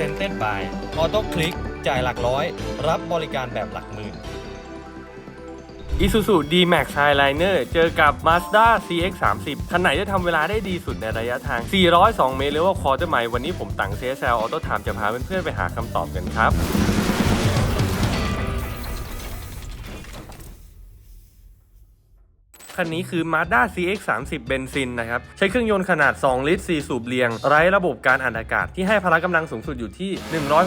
Presented by Auto Click จ่ายหลักร้อย รับบริการแบบหลักหมื่น Isuzu D-Max Highliner เจอกับ Mazda CX 3 0 คันไหนจะทำเวลาได้ดีสุดในระยะทาง 402 เมตรหรือว่าคอร์เตอร์ไมวันนี้ผมตัง CSL Auto Time จะพาเพื่อนๆไปหาคำตอบกันครับ คันนี้คือ Mazda CX 3 0 เบนซินนะครับ ใช้เครื่องยนต์ขนาด 2 ลิตร 4 สูบเรียง ไร้ระบบการอัดอากาศ ที่ให้พละกำลังสูงสุดอยู่ที่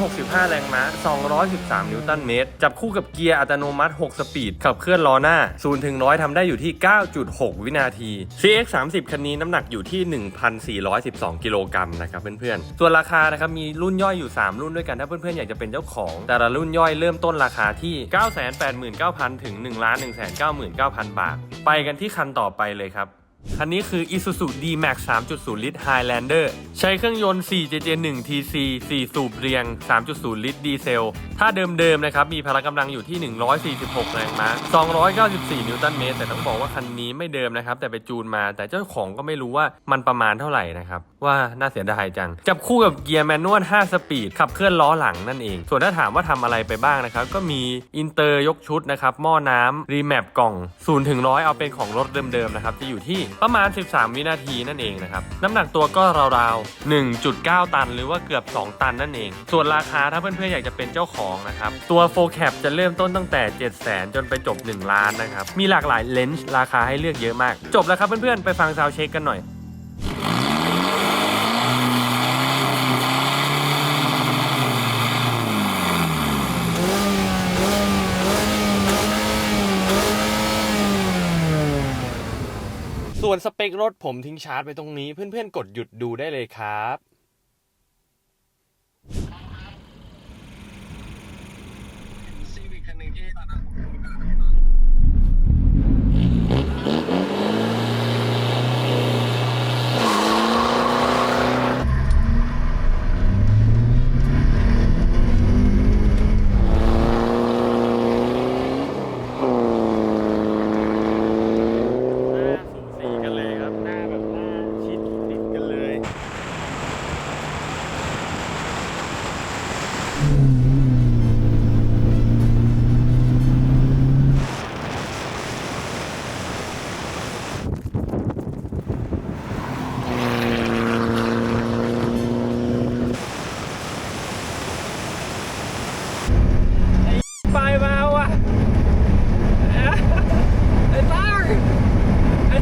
165 แรงม้า 213 นิวตันเมตร จับคู่กับเกียร์อัตโนมัติ 6 สปีด ขับเคลื่อนล้อหน้า 0 ถึง 100ทำได้อยู่ที่ 9.6 วินาที CX 30 คันนี้น้ำหนักอยู่ที่ 1,412 กิโลกรัมนะครับเพื่อนๆ ส่วนราคานะครับมีรุ่นย่อยอยู่ 3 รุ่นด้วยกัน ถ้าเพื่อนๆ อยากจะเป็นเจ้าของ แต่ละรุ่นย่อยเริ่มต้นราคาที่ 989,000 ถึง 1,199,000 บาท ไปกันที่ที่คันต่อไปเลยครับ คันนี้คือ Isuzu D-Max 3.0 ลิตร Highlander ใช้เครื่องยนต์ 4JJ1 TC 4 สูบเรียง 3.0 ลิตรดีเซล ถ้าเดิมๆนะครับ มีพละกำลังอยู่ที่ 146 แรงม้า 294 นิวตันเมตร แต่ต้องบอกว่าคันนี้ไม่เดิมนะครับ แต่ไปจูนมา แต่เจ้าของก็ไม่รู้ว่ามันประมาณเท่าไหร่นะครับ ว่าน่าเสียดายจัง จับคู่กับเกียร์แมนนวล 5 สปีด ขับเคลื่อนล้อหลังนั่นเอง ส่วนถ้าถามว่าทำอะไรไปบ้างนะครับ ก็มีอินเตอร์ยกชุดนะครับ หม้อน้ำรีแมปกล่อง 0 ถึง 100 เอาเป็นของรถเดิมๆนะครับ จะอยู่ที่ประมาณ 13 วินาทีนั่นเองนะครับน้ำหนักตัวก็ราวๆ 1.9 ตัน หรือว่าเกือบ 2 ตันนั่นเอง ส่วนราคาถ้าเพื่อนๆอยากจะเป็นเจ้าของนะครับตัว4 Cap จะเริ่มต้นตั้งแต่7 0 0 0 0 จนไปจบ 1 ล้านนะครับมีหลากหลายเลนส์ราคาให้เลือกเยอะมาก จบแล้วครับเพื่อนๆไปฟังซาวเช็คกันหน่อย ส่วนสเปครถผมทิ้งชาร์จไปตรงนี้เพื่อนๆกดหยุดดูได้เลยครับ ซีวิคคันหนึ่งที่ตอนนั้นผม หน้าสูสีกันเลยครับ หน้าแบบหน้าชิดติดกันเลย ไปมาว่ะ ไอ้ตั้งไอ้ท่าไอ้เหี้ย ร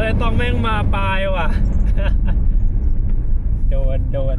ถไอ้ต้องแม่งมาปลายว่ะ โดน โดน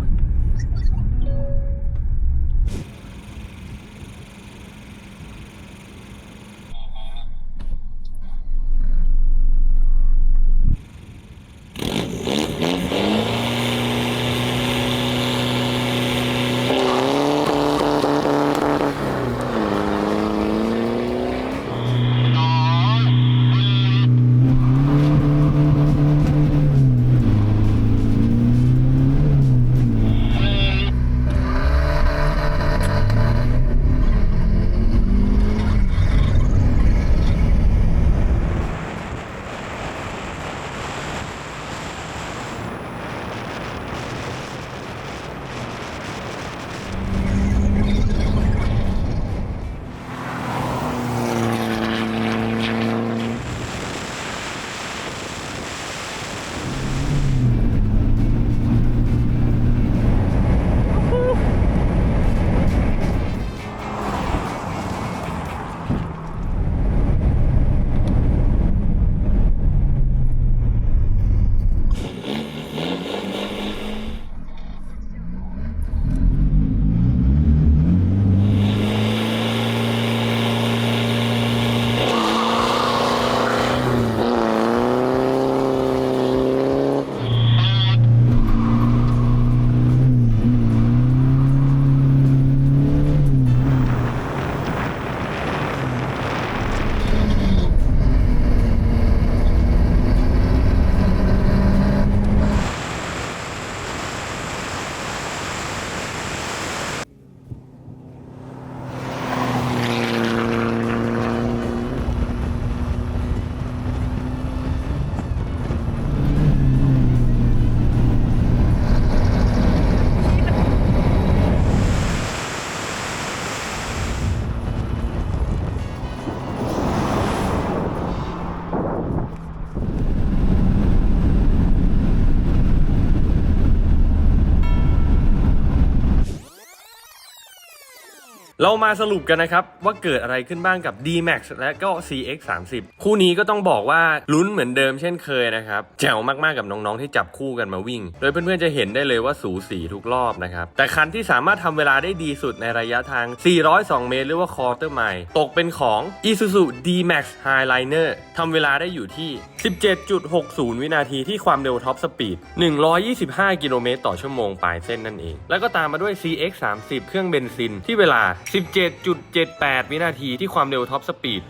เรามาสรุปกันนะครับ ว่าเกิดอะไรขึ้นบ้างกับ D-Max และก็ CX 30คู่นี้ก็ต้องบอกว่าลุ้นเหมือนเดิมเช่นเคยนะครับแจ๋วมาก ๆ กับน้อง ๆ ที่จับคู่กันมาวิ่ง โดยเพื่อน ๆ จะเห็นได้เลยว่าสูสีทุกรอบนะครับ แต่คันที่สามารถทำเวลาได้ดีสุดในระยะทาง 402 เมตร หรือว่า quarter mile ตกเป็นของ Isuzu D-Max Highliner ทำเวลาได้อยู่ที่ 17.60 วินาทีที่ความเร็วท็อปสปีด 125 กิโลเมตรต่อชั่วโมงปลายเส้นนั่นเอง แล้วก็ตามมาด้วย CX 30เครื่องเบนซินที่เวลา17.78 วินาทีที่ความเร็วท็อปสปีด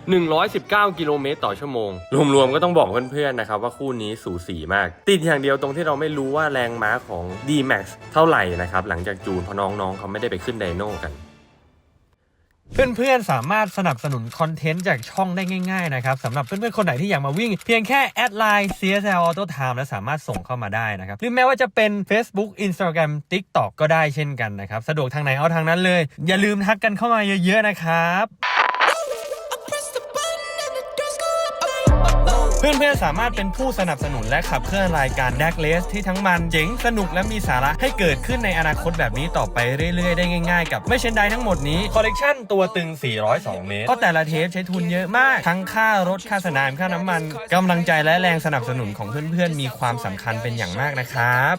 119 กิโลเมตรต่อชั่วโมง รวมๆ ก็ต้องบอกเพื่อนๆ นะครับว่าคู่นี้สูสีมาก ติดอย่างเดียวตรงที่เราไม่รู้ว่าแรงม้าของ D-Max เท่าไหร่นะครับ หลังจากจูนเพราะน้องๆ เขาไม่ได้ไปขึ้นไดโน่กัน เพื่อนๆ สามารถสนับสนุนคอนเทนต์จากช่องได้ง่ายๆนะครับสำหรับเพื่อนๆ คนไหนที่อยากมาวิ่ง เพียงแค่แอดไลน์ CSL Auto Time และสามารถส่งเข้ามาได้นะครับ หรือแม้ว่าจะเป็น Facebook Instagram TikTok ก็ได้เช่นกันนะครับ สะดวกทางไหนเอาทางนั้นเลย อย่าลืมทักกันเข้ามาเยอะๆนะครับ เพื่อนๆสามารถเป็นผู้สนับสนุนและขับเคลื่อนรายการ d a c k l e s ที่ทั้งมันเจ๋งสนุกและมีสาระให้เกิดขึ้นในอนาคตแบบนี้ต่อไปเรื่อยๆ ได้ง่ายๆ กับไม่เช่นใดทั้งหมดนี้คอลเลกชันตัวตึง 402 เมตรเพราะแต่ละเทปใช้ทุนเยอะมาก ทั้งค่ารถค่าสนามค่าน้ำมันกำลังใจและแรงสนับสนุนของเพื่อนๆ มีความสำคัญเป็นอย่างมากนะครับ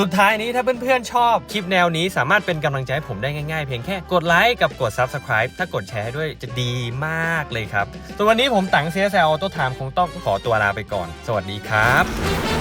สุดท้ายนี้ถ้าเพื่อนๆชอบคลิปแนวนี้สามารถเป็นกำลังใจให้ผมได้ง่ายๆ เพียงแค่กดไลค์กับกด Subscribe ถ้ากดแชร์ด้วยจะดีมากเลยครับส่วนวันนี้ผมตังเซียแซลโต้ถามคงต้องขอตัวลาไปก่อน สวัสดีครับ